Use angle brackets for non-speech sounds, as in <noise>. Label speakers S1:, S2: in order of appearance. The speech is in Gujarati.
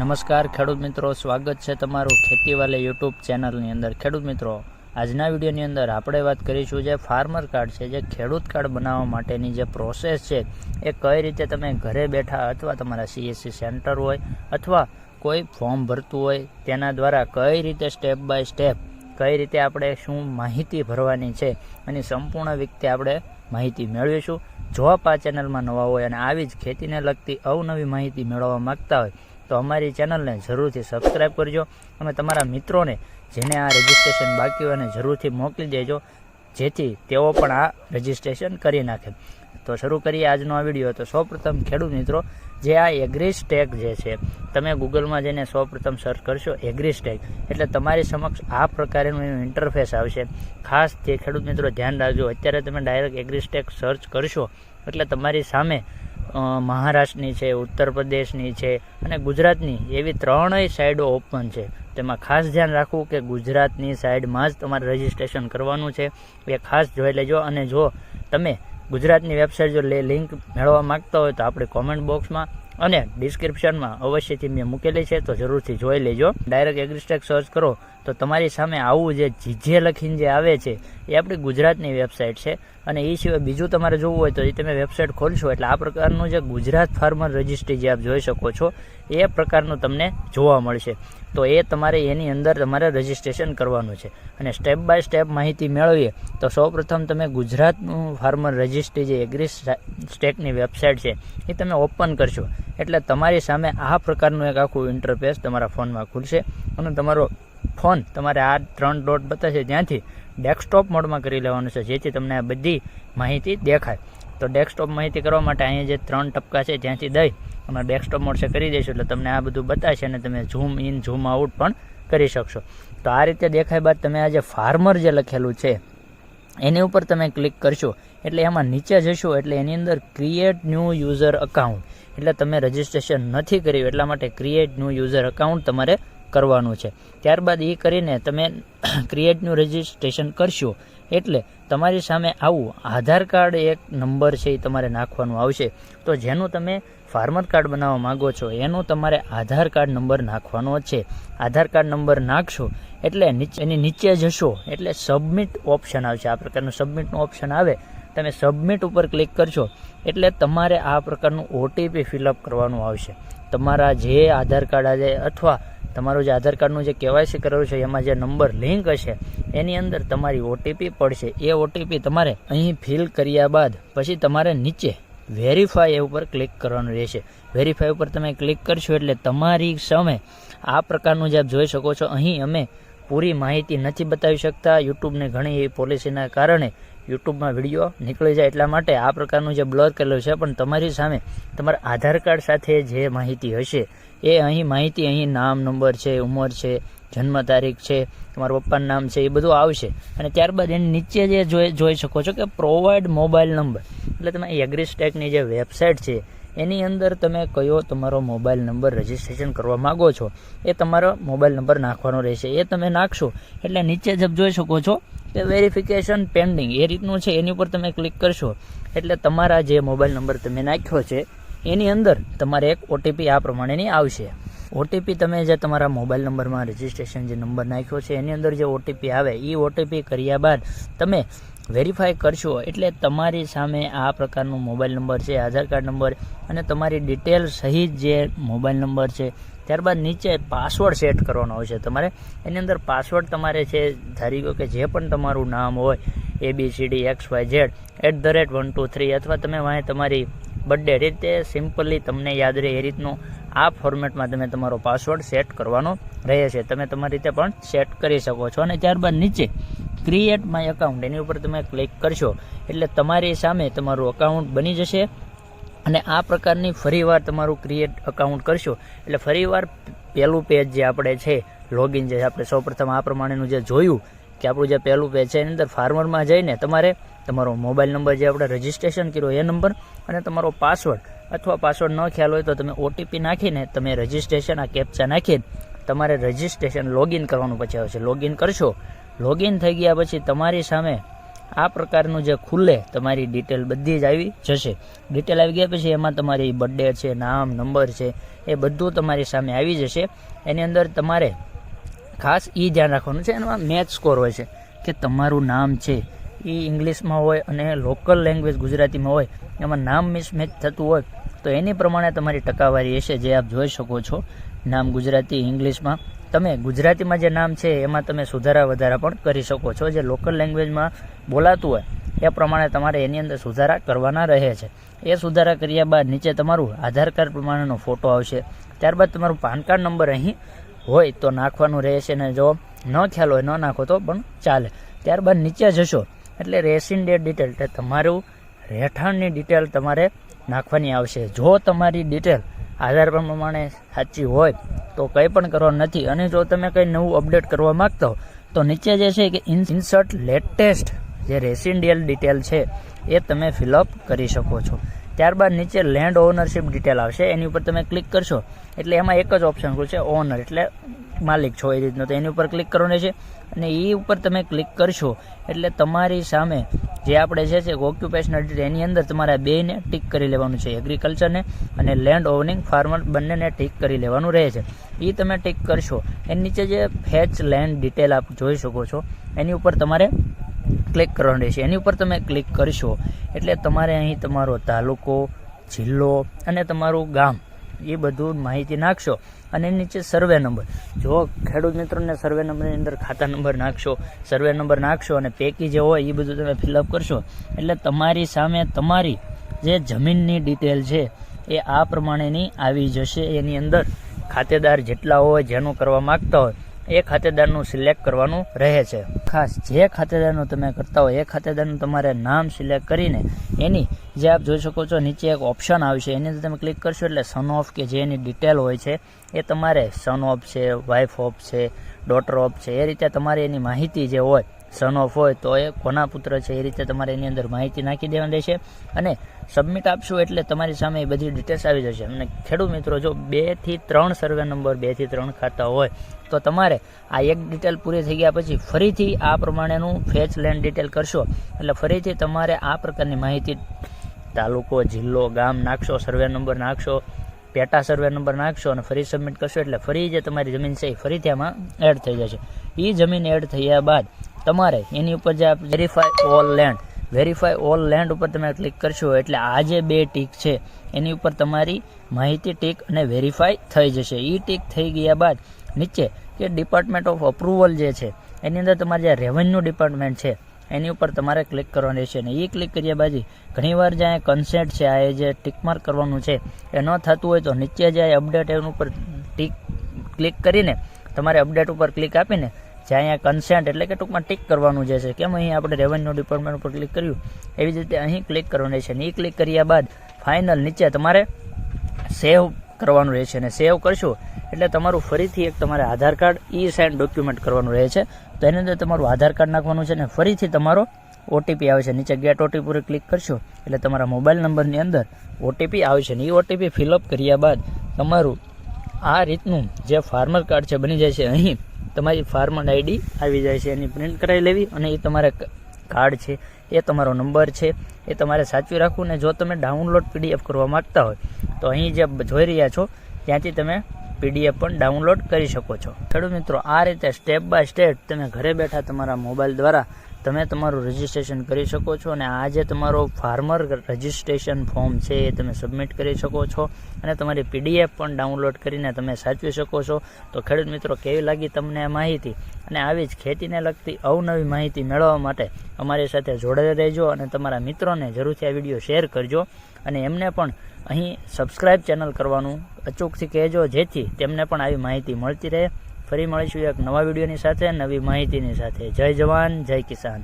S1: નમસ્કાર, ખેડૂત મિત્રો. સ્વાગત છે તમારું ખેતીવાલે યુટ્યુબ ચેનલની અંદર. ખેડૂત મિત્રો, આજના વિડીયોની અંદર આપણે વાત કરીશું જે ફાર્મર કાર્ડ છે, જે ખેડૂત કાર્ડ બનાવવા માટેની જે પ્રોસેસ છે, એ કઈ રીતે તમે ઘરે બેઠા અથવા તમારા સીએસસી સેન્ટર હોય અથવા કોઈ ફોર્મ ભરતું હોય, તેના દ્વારા કઈ રીતે સ્ટેપ બાય સ્ટેપ કઈ રીતે આપણે શું માહિતી ભરવાની છે અને સંપૂર્ણ રીતે આપણે માહિતી મેળવીશું. જો આ ચેનલમાં નવા હોય અને આવી જ ખેતીને લગતી અવનવી માહિતી મેળવવા માગતા હોય તો અમારી ચેનલને જરૂરથી સબસ્ક્રાઈબ કરજો અને તમારા મિત્રોને જેને આ રજિસ્ટ્રેશન બાકી હોય જરૂરથી મોકલી દેજો, જેથી તેઓ પણ આ રજિસ્ટ્રેશન કરી નાખે. તો શરૂ કરીએ આજનો આ વીડિયો. તો સૌપ્રથમ ખેડૂત મિત્રો, જે આ એગ્રી સ્ટેક જે છે, તમે ગૂગલમાં જઈને સૌપ્રથમ સર્ચ કરશો એગ્રી સ્ટેક એટલે તમારી સમક્ષ આ પ્રકારનું એનું ઇન્ટરફેસ આવશે. ખાસ તે ખેડૂત મિત્રો ધ્યાન રાખજો. અત્યારે તમે ડાયરેક્ટ એગ્રી સ્ટેક સર્ચ કરશો, એટલે તમારી સામે મહારાષ્ટ્રની છે ઉત્તર પ્રદેશની છે અને ગુજરાતની એવી ત્રણેય સાઈડો ઓપન છે. તેમાં ખાસ ધ્યાન રાખવું કે ગુજરાતની સાઈડમાં જ તમારે રજિસ્ટ્રેશન કરવાનું છે. એ ખાસ જોઈ લેજો અને જો તમે ગુજરાતની વેબસાઇટ જો લિંક મેળવવા માગતા હોય તો આપણે કોમેન્ટ બોક્સમાં અને ડિસ્ક્રિપ્શનમાં અવશ્યથી મેં મૂકેલી છે તો જરૂરથી જોઈ લેજો. ડાયરેક્ટ એગ્રીસ્ટેક સર્ચ કરો તો તમારી સામે આવું જે જીજે લખીને જે આવે છે, એ આપણી ગુજરાતની વેબસાઇટ છે. અને એ સિવાય બીજું તમારે જોવું હોય તો એ તમે વેબસાઇટ ખોલશો, એટલે આ પ્રકારનું જે ગુજરાત ફાર્મર રજિસ્ટ્રી જે આપ જોઈ શકો છો, એ પ્રકારનું તમને જોવા મળશે. તો એ તમારે એની અંદર તમારે રજિસ્ટ્રેશન કરવાનું છે. અને સ્ટેપ બાય સ્ટેપ માહિતી મેળવીએ, તો સૌપ્રથમ તમે ગુજરાતનું ફાર્મર રજિસ્ટ્રી જે એગ્રી સ્ટેટની વેબસાઇટ છે, એ તમે ઓપન કરશો. એટલે તમારી સામે આ પ્રકારનું એક આખું ઇન્ટરફેસ તમારા ફોનમાં ખુલશે. અને તમારો ફોન તમારે આ ત્રણ ડોટ બતાવશે ત્યાંથી ડેસ્કટોપ મોડમાં કરી લેવાનું છે, જેથી તમને આ બધી માહિતી દેખાય. તો ડેસ્કટોપ માહિતી કરવા માટે અહીંયા જે ત્રણ ટપકા છે, ત્યાંથી દઈ અમે ડેસ્કટોપ મોડ છે કરી દઈશું, એટલે તમને આ બધું બતાવશે અને તમે ઝૂમ ઇન, ઝૂમ આઉટ પણ કરી શકશો. તો આ રીતે દેખાય બાદ તમે આ જે ફાર્મર જે લખેલું છે, એની ઉપર તમે ક્લિક કરશો, એટલે એમાં નીચે જશો, એટલે એની અંદર ક્રિએટ ન્યૂ યુઝર અકાઉન્ટ એટલે તમે રજિસ્ટ્રેશન નથી કર્યું, એટલા માટે ક્રિએટ ન્યૂ યુઝર અકાઉન્ટ તમારે કરવાનું છે. ત્યારબાદ એ કરીને તમે <clears throat> ક્રિએટનું રજિસ્ટ્રેશન કરશો, એટલે તમારી સામે આવું આધાર કાર્ડ એક નંબર છે એ તમારે નાખવાનું આવશે. તો જેનું તમે ફાર્મર કાર્ડ બનાવવા માગો છો, એનું તમારે આધાર કાર્ડ નંબર નાખવાનો છે. આધાર કાર્ડ નંબર નાખશો, એટલે એની નીચે જશો, એટલે સબમિટ ઓપ્શન આવશે. આ પ્રકારનું સબમિટનું ઓપ્શન આવે, તમે સબમિટ ઉપર ક્લિક કરશો, એટલે તમારે આ પ્રકારનું ઓટીપી ફિલઅપ કરવાનું આવશે. તમારા જે આધાર કાર્ડ આજે અથવા તમારું જે આધાર કાર્ડનું જે કેવાયસી કરેલું છે, એમાં જે નંબર લિંક હશે, એની અંદર તમારી ઓટીપી પડશે. એ ઓટીપી તમારે અહીં ફિલ કર્યા બાદ પછી તમારે નીચે વેરીફાઈ એ ઉપર ક્લિક કરવાનું રહેશે. વેરીફાઈ ઉપર તમે ક્લિક કરશો એટલે તમારી સામે આ પ્રકારનું જે આપ જોઈ શકો છો, અહીં અમે પૂરી માહિતી નથી બતાવી શકતા. યુટ્યુબને ઘણી એવી પોલિસીના કારણે યુટ્યુબમાં વીડિયો નીકળી જાય એટલા માટે આ પ્રકારનું જે બ્લર કરેલું છે, પણ તમારી સામે તમારા આધાર કાર્ડ સાથે જે માહિતી હશે, એ અહીં માહિતી અહીં નામ, નંબર છે, ઉંમર છે, જન્મ તારીખ છે, તમારા પપ્પાનું નામ છે, એ બધું આવશે. અને ત્યારબાદ એની નીચે જે જોઈ જોઈ શકો છો કે પ્રોવાઈડ મોબાઈલ નંબર એટલે તમે એગ્રીસ્ટેકની જે વેબસાઇટ છે, એની અંદર તમે કયો તમારો મોબાઈલ નંબર રજિસ્ટ્રેશન કરવા માગો છો, એ તમારો મોબાઈલ નંબર નાખવાનો રહેશે. એ તમે નાખશો, એટલે નીચે જબ જોઈ શકો છો કે વેરિફિકેશન પેન્ડિંગ એ રીતનું છે, એની ઉપર તમે ક્લિક કરશો, એટલે તમારા જે મોબાઈલ નંબર તમે નાખ્યો છે, એની અંદર તમારે એક ઓટીપી આ પ્રમાણેની આવશે. ઓટીપી તમે જે તમારા મોબાઈલ નંબરમાં રજિસ્ટ્રેશન જે નંબર નાખ્યો છે, એની અંદર જે ઓટીપી આવે એ ઓટીપી કર્યા બાદ તમે વેરીફાઈ કરશો, એટલે તમારી સામે આ પ્રકારનું મોબાઈલ નંબર છે, આધાર કાર્ડ નંબર અને તમારી ડિટેલ સહિત જે મોબાઈલ નંબર છે ત્યારબાદ નીચે પાસવર્ડ સેટ કરવાનો હોય છે તમારે. એની અંદર પાસવર્ડ તમારે છે, ધારી ગયો કે જે પણ તમારું નામ હોય A B C D X Y Z at the rate one two three અથવા તમે વાંહે તમારી બર્થડે રીતે સિમ્પલી તમને યાદ રહે એ રીતનું આ ફોર્મેટમાં તમે તમારો પાસવર્ડ સેટ કરવાનો રહે છે. તમે તમારી રીતે પણ સેટ કરી શકો છો. અને ત્યારબાદ નીચે ક્રિએટ માય અકાઉન્ટ એની ઉપર તમે ક્લિક કરશો એટલે તમારી સામે તમારું અકાઉન્ટ બની જશે. અને આ પ્રકારની ફરીવાર તમારું ક્રિએટ અકાઉન્ટ કરશો, એટલે ફરીવાર પહેલું પેજ જે આપણે છે લોગિન જે આપણે સૌપ્રથમ આ પ્રમાણેનું જે જોયું કે આપણું જે પહેલું પેજ છે, એની અંદર ફાર્મરમાં જઈને તમારે તમારો મોબાઈલ નંબર જે આપણે રજિસ્ટ્રેશન કર્યો, એ નંબર અને તમારો પાસવર્ડ અથવા પાસવર્ડ ન ખ્યાલ હોય તો તમે ઓટીપી નાખીને તમે રજિસ્ટ્રેશન આ કેપ્ચા નાખીને તમારે રજિસ્ટ્રેશન લોગિન કરવાનું પછી આવશે. લોગિન કરશો. લોગિન થઈ ગયા પછી તમારી સામે આ પ્રકારનું જે ખુલ્લે તમારી ડિટેલ બધી જ આવી જશે. ડિટેલ આવી ગયા પછી એમાં તમારી બર્થડે છે, નામ નંબર છે, એ બધું તમારી સામે આવી જશે. એની અંદર તમારે ખાસ એ ધ્યાન રાખવાનું છે, એમાં મેચ સ્કોર હોય છે, કે તમારું નામ છે. એ ઇંગ્લિશમાં હોય અને લોકલ લેંગ્વેજ ગુજરાતીમાં હોય, એમાં નામ મિસમેચ થતું હોય, તો એની પ્રમાણે તમારી ટકાવારી હશે, જે આપ જોઈ શકો છો. નામ ગુજરાતી, ઇંગ્લિશમાં. તમે ગુજરાતીમાં જે નામ છે, એમાં તમે સુધારા વધારા પણ કરી શકો છો. જે લોકલ લેંગ્વેજમાં બોલાતું હોય, એ પ્રમાણે તમારે એની અંદર સુધારા કરવાના રહે છે. એ સુધારા કર્યા બાદ નીચે તમારું આધાર કાર્ડ પ્રમાણેનો ફોટો આવશે. ત્યારબાદ તમારું પાન કાર્ડ નંબર અહીં હોય તો નાખવાનું રહેશે ને જો ન ખ્યાલ હોય, ન નાખો તો પણ ચાલે. ત્યારબાદ નીચે જશો, એટલે રેસિડેન્ટ ડિટેલ એટલે તમારું રહેઠાણની ડિટેલ તમારે નાખવાની આવશે. જો તમારી ડિટેલ આધાર પ્રમાણે સાચી હોય તો કંઈ પણ કરવાનું નથી. અને જો તમે કંઈ નવું અપડેટ કરવા માગતા તો નીચે જે છે કે ઇન્સર્ટ લેટેસ્ટ જે રેસિડેન્ટિયલ ડિટેલ છે, એ તમે ફિલઅપ કરી શકો છો. ત્યારબાદ નીચે લેન્ડ ઓનરશિપ ડિટેલ આવશે. એની ઉપર તમે ક્લિક કરશો, એટલે એમાં એક જ ઓપ્શન ખુલશે ઓનર એટલે માલિક છો એ રીતનો. તો એની ઉપર ક્લિક કરવાનું છે અને એ ઉપર તમે ક્લિક કરશો, એટલે તમારી સામે જે આપણે છે છે ઓક્યુપેશનલ એની અંદર તમારે બેને ટીક કરી લેવાનું છે એગ્રીકલ્ચરને અને લેન્ડ ઓવનિંગ ફાર્મર બંનેને ટીક કરી લેવાનું રહે છે. એ તમે ટીક કરશો. એની નીચે જે ફેચ લેન્ડ ડિટેલ આપ જોઈ શકો છો, એની ઉપર તમારે ક્લિક કરવાનું રહેશે. એની ઉપર તમે ક્લિક કરશો એટલે તમારે અહીં તમારો તાલુકો, જિલ્લો અને તમારું ગામ એ બધું માહિતી નાખશો અને નીચે સર્વે નંબર જો ખેડૂત મિત્રોને સર્વે નંબરની અંદર ખાતા નંબર નાખશો સર્વે નંબર નાખશો અને પેકી જે હોય એ બધું તમે ફિલઅપ કરશો, એટલે તમારી સામે તમારી જે જમીનની ડિટેલ છે એ આ પ્રમાણેની આવી જશે. એની અંદર ખાતેદાર જેટલા હોય, જેનું કરવા માગતા હોય, એ ખાતેદારનું સિલેક્ટ કરવાનું રહે છે. ખાસ જે ખાતેદારનું તમે કરતા હોય, એ ખાતેદારનું તમારે નામ સિલેક્ટ કરીને એની જે આપ જોઈ શકો છો, નીચે એક ઓપ્શન આવશે એની અંદર તમે ક્લિક કરશો એટલે સન ઓફ કે જે એની ડિટેલ હોય છે, એ તમારે સન ઓફ છે વાઇફ ઓફ છે ડોટર ઓફ છે, એ રીતે તમારે એની માહિતી જે હોય સન ઓફ હોય, તો એ કોના પુત્ર છે, એ રીતે તમારે એની અંદર માહિતી નાખી દેવાની રહેશે. અને સબમિટ આપશો એટલે તમારી સામે એ બધી ડિટેલ્સ આવી જશે. અને ખેડૂત મિત્રો, જો બેથી ત્રણ સર્વે નંબર બેથી ત્રણ ખાતા હોય, તો તમારે આ એક ડિટેલ પૂરી થઈ ગયા પછી ફરીથી આ પ્રમાણેનું ફેચ લેન્ડ ડિટેલ કરશો. એટલે ફરીથી તમારે આ પ્રકારની માહિતી તાલુકો, જિલ્લો, ગામ નાખશો સર્વે નંબર નાખશો, પેટા સર્વે નંબર નાખશો અને ફરી સબમિટ કરશો. એટલે ફરી જે તમારી જમીન છે એ ફરીથી આમાં એડ થઈ જશે. એ જમીન એડ થયા બાદ તમારે એની ઉપર જે verify all land verify all land ઉપર તમે ક્લિક કરશો એટલે આ જે બે ટીક છે, એની ઉપર તમારી માહિતી ટીક અને વેરીફાય થઈ જશે. એ ટીક થઈ ગયા બાદ નીચે કે ડિપાર્ટમેન્ટ ઓફ અપ્રુવલ જે છે, એની અંદર તમારે જે રેવન્યુ ડિપાર્ટમેન્ટ છે, એની ઉપર તમારે ક્લિક કરવાની છે અને એ ક્લિક કર્યા બાદ ઘણીવાર જે કન્સેન્ટ છે, આ જે ટિક માર્ક કરવાનું છે, એ ન થતું હોય તો નીચે જે અપડેટ એનું ઉપર ટીક ક્લિક કરીને તમારે અપડેટ ઉપર ક્લિક આપીને જે અહીંયા કન્સેન્ટ એટલે કે ટૂંકમાં ટિક કરવાનું જે છે, કેમ અહીં આપણે રેવન્યુ ડિપાર્ટમેન્ટ ઉપર ક્લિક કર્યું? એવી જ રીતે અહીં ક્લિક કરવાનું રહેશે અને એ ક્લિક કર્યા બાદ ફાઇનલ નીચે તમારે સેવ કરવાનું રહેશે અને સેવ કરશો એટલે તમારું ફરીથી એક તમારે Aadhaar card, e sign document કરવાનું રહે છે. તો એની અંદર તમારું આધાર કાર્ડ નાખવાનું છે અને ફરીથી તમારો ઓટીપી આવે છે. નીચે ગેટ ઓટીપી પર ક્લિક કરશો એટલે તમારા મોબાઈલ નંબરની અંદર ઓટીપી આવશે અને એ ઓટીપી ફિલઅપ કર્યા બાદ તમારું આ રીતનું જે ફાર્મર કાર્ડ છે બની જાય છે, અહીં તમારી ફાર્મર આઈડી આવી જાય છે, એની પ્રિન્ટ કરાવી લેવી અને એ તમારે કાર્ડ છે, એ તમારો નંબર છે, એ તમારે સાચવી રાખવું ને જો તમે ડાઉનલોડ પીડીએફ કરવા માગતા હોય, તો અહીં જે જોઈ રહ્યા છો, ત્યાંથી તમે પીડીએફ પણ ડાઉનલોડ કરી શકો છો. ખેડૂત મિત્રો, આ રીતે સ્ટેપ બાય સ્ટેપ તમે ઘરે બેઠા તમારા મોબાઈલ દ્વારા તમે તમારું રજિસ્ટ્રેશન કરી શકો છો અને આ જે તમારો ફાર્મર રજિસ્ટ્રેશન ફોર્મ છે એ તમે સબમિટ કરી શકો છો અને તમારી પીડીએફ પણ ડાઉનલોડ કરીને તમે સાચવી શકો છો. તો ખેડૂત મિત્રો, કેવી લાગી તમને આ માહિતી? અને આવી જ ખેતીને લગતી અવનવી માહિતી મેળવવા માટે અમારી સાથે જોડાઈ રહેજો અને તમારા મિત્રોને જરૂરથી આ વીડિયો શેર કરજો અને એમને પણ અહીં સબસ્ક્રાઇબ ચેનલ કરવાનું અચૂકથી કહેજો જેથી તેમને પણ આવી માહિતી મળતી રહે. ફરી મળીશું એક નવા વિડીયોની સાથે નવી માહિતીની સાથે. જય જવાન જય કિસાન.